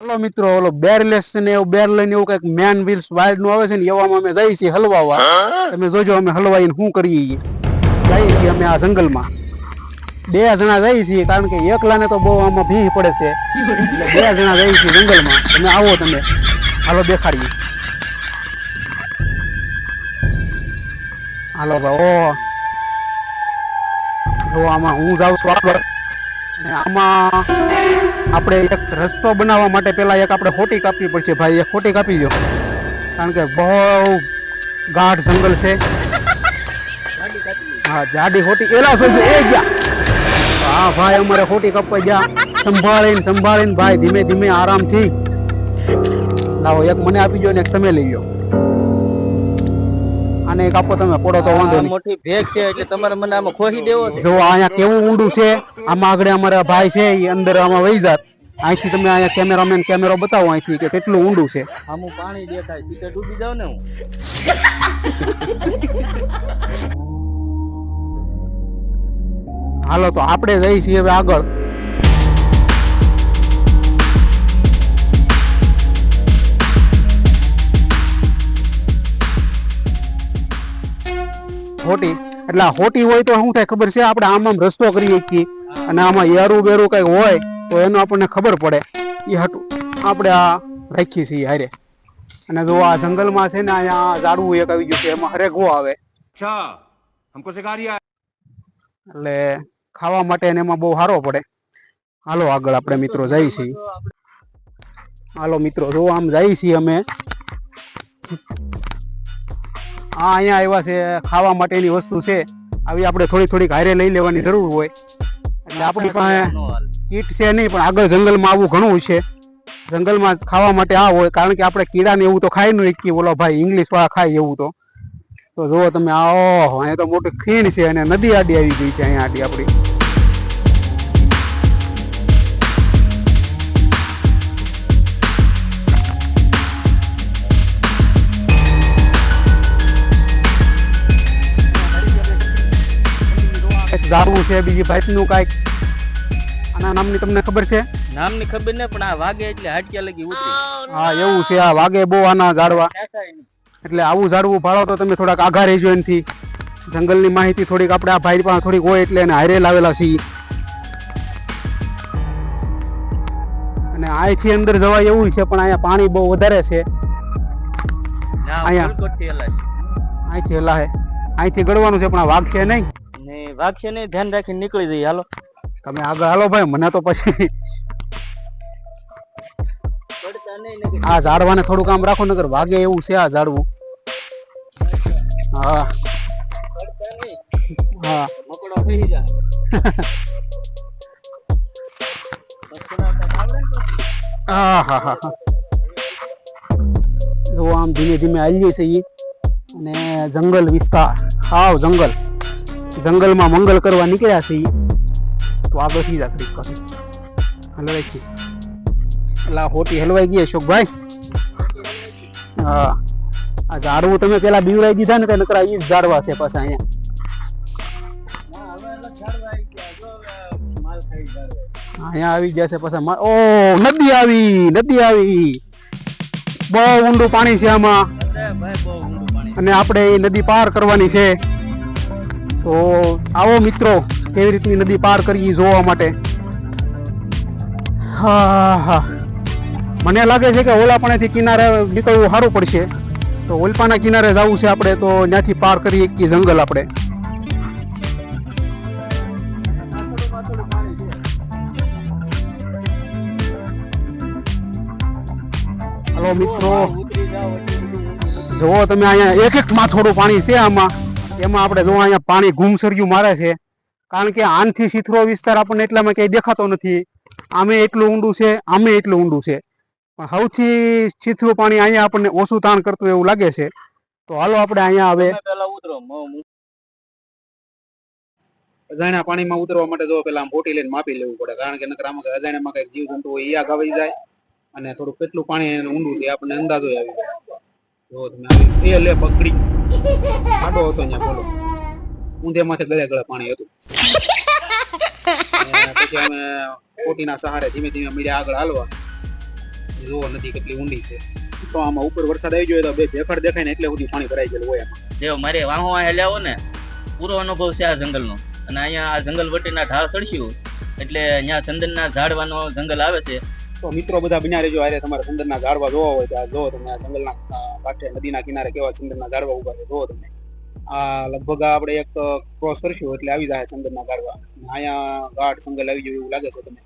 હાલો મિત્રો ઓલો બેરલેસ ને એવું બેર લઈને એવું કંઈક મેન વ્હીલ્સ વાઇડનું આવે છે ને એવામાં અમે જઈએ છીએ હલવાવા. તમે જોજો અમે હલવાઈને શું કરીએ છીએ. જઈએ છીએ અમે આ જંગલમાં. બે જણા જઈએ છીએ કારણ કે એકલાને તો બહુ આમાં ભીહ પડે છે. એટલે બે જણા જઈએ છીએ જંગલમાં. તમે આવો તમે હાલો દેખાડીએ. હાલો ભાઈ ઓ. જો આમાં હું જાઉં છું આગળ આમાં આપણે એક રસ્તો બનાવવા માટે પહેલાં એક આપણે ખોટી કાપવી પડશે ભાઈ, એક ખોટી કાપી દો કારણ કે બહુ ગાઢ જંગલ છે. હા, જાડી ખોટી એલા સુધી એ ગયા. હા, ભાઈ, અમારે ખોટી કાપવા ગયા. સંભાળીને સંભાળીને ભાઈ, ધીમે ધીમે આરામથી. લાવો, એક મને આપી દો ને એક તમે લઈ લો આને એક આપો તમે પડો તો વાંધો નહીં. મોટી ભેગ છે એટલે તમારે મને આમાં ખોહી દેવો જો અહીંયા કેવું ઊંડું છે આમાં આગળ અમારા ભાઈ છે એ અંદર આમાં વહી જાત. અહીંથી તમે અહીંયા કેમેરામેન કેમેરો બતાવો અહીંથી કે કેટલું ઊંડું છે. આમું પાણી દેખાય પીતે ડૂબી જાવ ને હું. હાલો તો આપણે જઈ છીએ હવે આગળ. હોટી એટલે આ હોટી હોય તો શું થાય ખબર છે? આપણે આમ આમ રસ્તો કરી શકીએ. અને આમાં યારું બેરું કંઈક હોય તો એનું આપણને ખબર પડે. એ હટું આપણે આ રાખીએ છીએ હારે. અને જો આ જંગલમાં છે ને અહીંયા ઝાડવું એક આવી ગયું કે એમાં હરેક આવે. એટલે ખાવા માટે એમાં બહુ સારો પડે. હાલો આગળ આપણે મિત્રો જઈએ છીએ. હાલો મિત્રો જો આમ જઈએ છીએ અમે. હા અહીંયા આવ્યા છે ખાવા માટેની વસ્તુ છે. આવી આપણે થોડી થોડીક હારે લઈ લેવાની જરૂર હોય. એટલે આપણી પાસે કીટ છે નહીં પણ આગળ જંગલમાં આવું ઘણું છે. જંગલમાં ખાવા માટે આ હોય કારણ કે આપણે કીડા ને એવું તો ખાઈ નહીં કે બોલો ભાઈ ઇંગ્લિશ વાળા ખાય એવું તો. તો જુઓ તમે આ ઓહો અહીંયા તો મોટી ખીણ છે અને નદી આડી આવી ગઈ છે અહીંયા આડી આપણી. ઝાડવું છે બીજી ભાઈનું કાંઈક. આના નામની તમને ખબર છે? નામની ખબર ને પણ આ વાગે એટલે હાડક્યા લગી ઉતરી. હા એવું છે આ વાગે બહુ આના ઝાડવા. એટલે આવું ઝાડવું ભાળો તો તમે થોડાક આઘા રહેજો એનાથી. જંગલની માહિતી થોડીક આપણે આ ભાઈ પાસે થોડીક હોય એટલે એને હારે લાવેલા છીએ. અને અહીંથી અંદર જવાય એવું છે પણ અહીંયા પાણી બહુ વધારે છે. અહીંયા. અહીંથી હલાહે અહીંથી ગળવાનું છે પણ આ વાઘ છે નહીં. વાગશે નહીં ધ્યાન રાખીને નીકળી જઈએ. હાલો. તમે આગળ હાલો ભાઈ મને તો પછી આ ઝાડવાને થોડું આમ રાખો નગર વાગે એવું છે આ ઝાડવું. હા. જો આમ ધીમે ધીમે હાલીએ છીએ. અને જંગલ વિસ્તાર. હાવ જંગલ. જંગલમાં મંગલ કરવા નીકળ્યા છીએ તો આગળથી જ જા ટ્રીપ કરી હલવાઈ છે એટલે હોટી હલવાઈ ગઈ અશોકભાઈ હા. આ ઝાડવું તમે પેલા બીવડાઈ દીધા ને તે નકરા ઈ ઝાડવા છે પાછા અહીંયા. અહીંયા આવી ગયા છે પાછા ઓ નદી આવી નદી આવી. બહુ ઊંડું પાણી છે આમાં. અને આપણે એ નદી પાર કરવાની છે. તો આવો મિત્રો, કેવી રીતની નદી પાર કરવી એ જોવા માટે હા હા મને લાગે છે કે ઓલાપણેથી કિનારે નીકળવું સારું પડશે તો ઓલપાના કિનારે જવું છે આપણે, તો ત્યાંથી પાર કરી શકીએ જંગલ આપણે. હલો, મિત્રો. જુઓ તમે અહીંયા એક એક માં થોડું પાણી છે આમાં એમાં આપણે જો અહીંયા પાણી ઘૂમસર્યું મારે છે કારણ કે આનથી સીથરો વિસ્તાર આપણને એટલામાં ક્યાંય દેખાતો નથી. આમે એટલું ઊંડું છે આમે એટલું ઊંડું છે. પણ સૌથી સીથરું પાણી અહીંયા આપણને ઓછું તાણ કરતું એવું લાગે છે. તો હાલો આપણે અહીંયા હવે અજાણ્યા પાણીમાં ઉતરવા માટે જો પેલા આમ બોટી લઈને માપી લેવું પડે કારણ કે નકર આમાં અજાણ્યામાં કંઈક જીવ જંતુ હોય ઈ આગ આવી જાય અને થોડું કેટલું પાણી એનું ઊંડું છે આપણને અંદાજો આવી જાય. જો તમે એ લે પકડી. આડો હતો અહીંયા, બોલો. ઊંધે માથે ગળે ગળે પાણી હતું. પછી અમે કોટીના સહારે ધીમે ધીમે મીડિયા આગળ હાલવા. જુઓ નદી કેટલી ઊંડી છે. તો આમાં ઉપર વરસાદ આવી ગયો તો બે ભેફર દેખાય ને એટલે સુધી પાણી ભરાઈ ગયેલું હોય એમાં જે મારે વાહો હેલ્યા હો ને, પૂરો અનુભવ છે આ જંગલનો. અને અહીંયા આ જંગલ વટીના ઢાળ ચડશું એટલે અહીંયા ચંદનના ઝાડવાનો જંગલ આવે છે. તો મિત્રો બધા બન્યા રહેજો. આરે તમારે સુંદરના ઝાડવા જોવા હોય તો આ જો તમે આ જંગલના કાંઠે નદીના કિનારે કેવા સુંદરના ઝાડવા ઊભા છે જોવો તમે આ લગભગ આપણે એક ક્રોસ કરશું એટલે આવી જાય ચંદનના અને અહીંયા ગાઢ જંગલ આવી જાય એવું લાગે છે તમે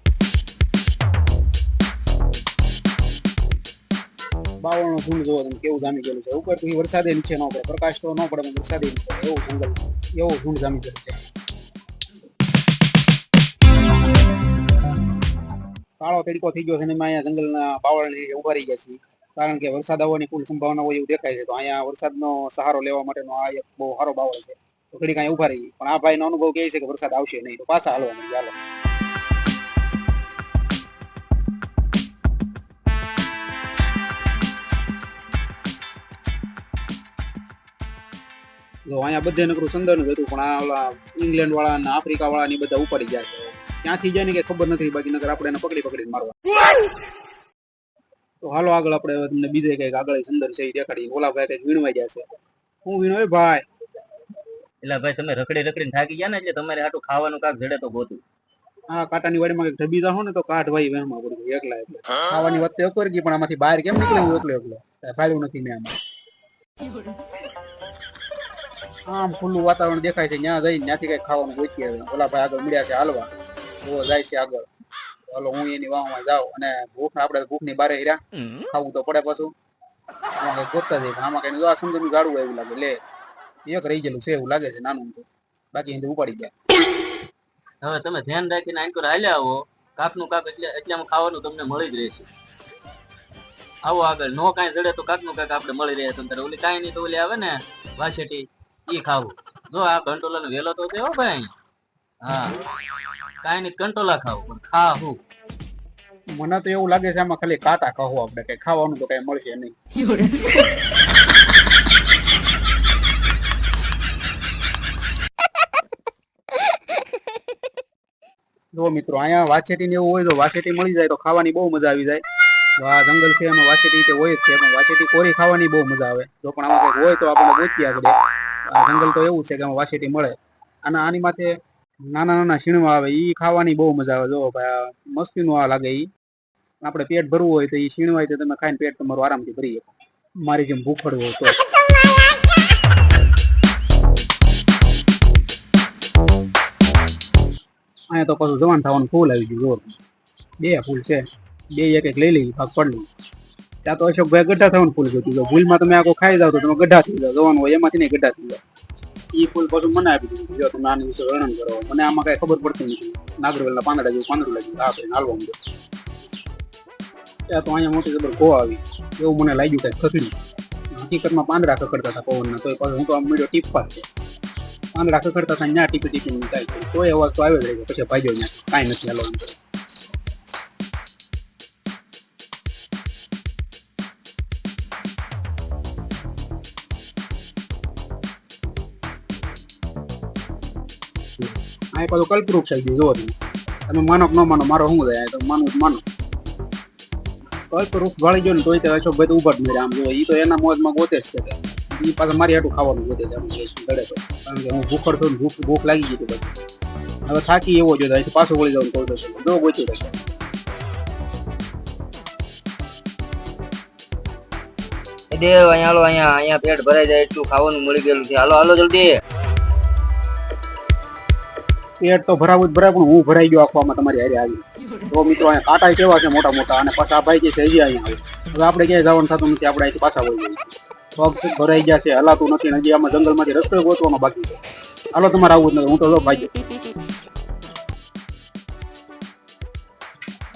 બાવળનો ફૂલ જોવો તમે, કેવું જામી ગયેલું છે. ઉપરથી વરસાદે નીચે ન પડે, પ્રકાશ તો ન પડે, પણ વરસાદે નીચે. એવું જંગલ, એવું ઝૂંડ જામી ગયેલું છે. કાળો તડકો થઈ ગયો છે અને અહીંયા જંગલના બાવળ લીધે ઊભા ગયા છે. કારણ કે વરસાદ આવવાની ફૂલ સંભાવના હોય એવું દેખાય છે. તો અહીંયા વરસાદનો સહારો લેવા માટેનો આ એક બહુ સારો બાવળ છે. તો ઘડી કાંઈ ઊભા રહી પણ આ ભાઈનો અનુભવ કહે છે કે વરસાદ આવશે નહીં. તો પાછા હાલવા મળી જો અહીંયા બધે નકરું સંદર્ભ હતું, પણ આ ઓલા ઇંગ્લેન્ડ વાળા અને આફ્રિકા વાળા ને બધા ઉપાડી ગયા છે. ક્યાંથી જાય ને કે ખબર નથી બાકી નગર આપણે એને પકડી પકડીને મારવા. તો હાલો આગળ આપણે હવે તમને બીજે કંઈક આગળ સુંદર છે એ દેખાડી. ઓલા ભાઈ કંઈક વીણવાઈ જશે હું વીણવાય ભાઈ? એટલે ભાઈ તમે રખડી રખડીને થાકી ગયા ને એટલે તમારે હાટું ખાવાનું કાક જડે તો ગોતું. આ કાંટાની વાડીમાં કંઈક ઢબી જાહો ને તો કાઢ ભાઈ વહેમાં પડી ગયું એકલા. એટલે ખાવાની વાત તો એક વાર ગઈ પણ આમાંથી બહાર કેમ નીકળે હું એકલો એકલો? ફાયદો નથી મેં આમાં. આમ ખુલ્લું વાતાવરણ દેખાય છે ત્યાં જઈને ત્યાંથી કઈ ખાવાનું ગોતી આવે ઓલા ભાઈ આગળ મળ્યા છે હાલવા. તો જાય છે આગળ. હાલો હું એની વાહમાં જાઉં અને ભૂખ આપણે ભૂખની બારે હીરા ખાવું તો પડે પાછું. આમાં કઈ ગોતતા જાય આમાં કઈ જો આ સમજનું ગાડું એવું લાગે લે. એક રહી ગયેલું છે એવું લાગે છે નાનું બાકી એને ઉપાડી જાય. હવે તમે ધ્યાન રાખીને આંકર હાલ્યા આવો. કાકનું કાક એટલે એટલામાં ખાવાનું તમને મળી જ રહેશે. આવો આગળ. નો કાંઈ જડે તો કાકનું કાક આપણે મળી રહે તમને ઓલી કાંઈ નહીં તો ઓલી આવે ને વાસેટી એ ખાવું. જો આ કંટોલાનો વેલો તો છે હો ભાઈ. હા. કાંઈ નહીં કંટોલા ખાવું પણ ખા હું. મને તો એવું લાગે છે આમાં ખાલી કાટા કહો આપણે કે ખાવાનું તો કઈ મળશે નહીં. જો મિત્રો અહીંયા વાછેટી ને એવું હોય તો વાછેટી મળી જાય તો ખાવાની બહુ મજા આવી જાય. તો આ જંગલ છે એમાં વાછેટી તે હોય જ છે પણ વાછેટી કોરી ખાવાની બહુ મજા આવે. જો પણ આમાં કંઈક હોય તો આપણે ગોતી આગળ. આ જંગલ તો એવું છે કે આમાં વાછેટી મળે. અને આની માથે નાના નાના શીણવા આવે એ ખાવાની બહુ મજા આવે. જો ભાઈ મસ્તીનું આ લાગે ઈ. આપણે પેટ ભરવું હોય તો એ શીણવાય તો તમે ખાઈને પેટ તમારું આરામથી ભરી શકો. મારી જેમ ભૂખડવું હોય તો. અહીંયા તો પાછું જવાન થવાનું ફૂલ આવી ગયું જોર બે ફૂલ છે. બે એક એક લઈ લઈ ભાગ પડી ત્યાં તો અશોકભાઈ ગઢા થવાનું ફૂલ ગયું ભૂલમાં તમે આખો ખાઈ જાવ તો તમે ગઢા થઈ જાવ. જવાનું હોય એમાંથી નહીં ગઢા થઈ જાવ. ઈ ફૂલ પાછું મને આપી દીધું. જો તમે આની વિશે વર્ણન કરો મને આમાં કઈ ખબર પડતી નથી. નાગરવેલના પાંદડા જેવું પાંદડું લાગ્યું. આ કરીને હાલવા મળ્યો ત્યાં તો અહીંયા મોટી જબર ગો આવી. એવું મને લાગ્યું કઈ ખસડી હકીકતમાં પાંદડા ખખડતા હતા પવનના તોય પાછું હું તો આમ મળ્યો ટીપા છે પાંદડા ખખડતા હતા ત્યાં ટીપી ટીપી કાંઈ કોઈ અવાજ તો આવે જ રહ્યો. પછી ભાગ્યો ત્યાં કાંઈ નથી હાલવાનું આ પાછું કલ્પરૂપ થઈ ગયું જોવો તમે. તમે માનો કે ન માનો, મારો શું થાય? તો માનવું માનો. કલ્પરૂપ વાળી ગયો ને તોય તે અશોકભાઈ તો ઊભા જ નહીં. આમ જો એ તો એના મોજમાં ગોતે જ છે. ઈ પાછા મારી હાટું ખાવાનું ગોતે છે ગળે તો. કારણ કે હું ભૂખડ છું ને ભૂખ ભૂખ લાગી ગઈ હતી બધી. હવે થાકી એવો જો અહીંથી પાછો વળી જવાનું કહું તો જો ગોતી રહેશે દેવ, અહીંયા હાલો, અહીંયા અહીંયા પેટ ભરાઈ જાય એટલું ખાવાનું મળી ગયેલું છે? હાલો હાલો, જલ્દી. પેટ તો ભરાવું જ ભરાય, પણ હું ભરાઈ ગયો આખવામાં તમારી હારે આવી. તો મિત્રો, અહીંયા કાંટા કેવા છે મોટા મોટા, અને પાછા આ ભાઈ જે છે અહીંયા આવે. હવે આપણે ક્યાંય જવાનું થતું નથી, આપણે અહીંથી પાછા વળી જઈએ પગ ભરાઈ ગયા છે, હલાતું નથી, હજી આમાં જંગલમાંથી રસ્તો ગોતવાનો બાકી છે. હાલો, તમારે આવું જ નથી, હું તો ભાઈ.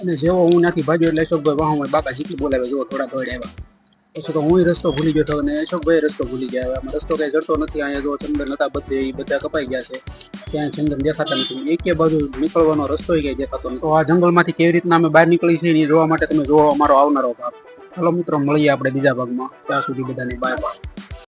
અને જેવો હું ત્યાંથી ભાગ્યો એટલે અશોકભાઈ વાહ બાકા શીખી બોલાવે જેવો થોડા દોડ આવ્યા પછી તો હું રસ્તો ભૂલી ગયો હતો અને અશોકભાઈ રસ્તો ભૂલી ગયા. હવે રસ્તો કઈ જડતો નથી, અહીંયા જો ચંદન હતા બધે એ બધા કપાઈ ગયા છે. ક્યાંય ચંદન દેખાતા નથી. એકે બાજુ નીકળવાનો રસ્તો ક્યાંય દેખાતો નથી. તો આ જંગલમાંથી કેવી રીતના અમે બહાર નીકળી છીએ જોવા માટે તમે જોવો અમારો આવનારો ભાગ. ચાલો મિત્રો, મળીએ આપણે બીજા ભાગમાં. ત્યાં સુધી બધાને બાય બાય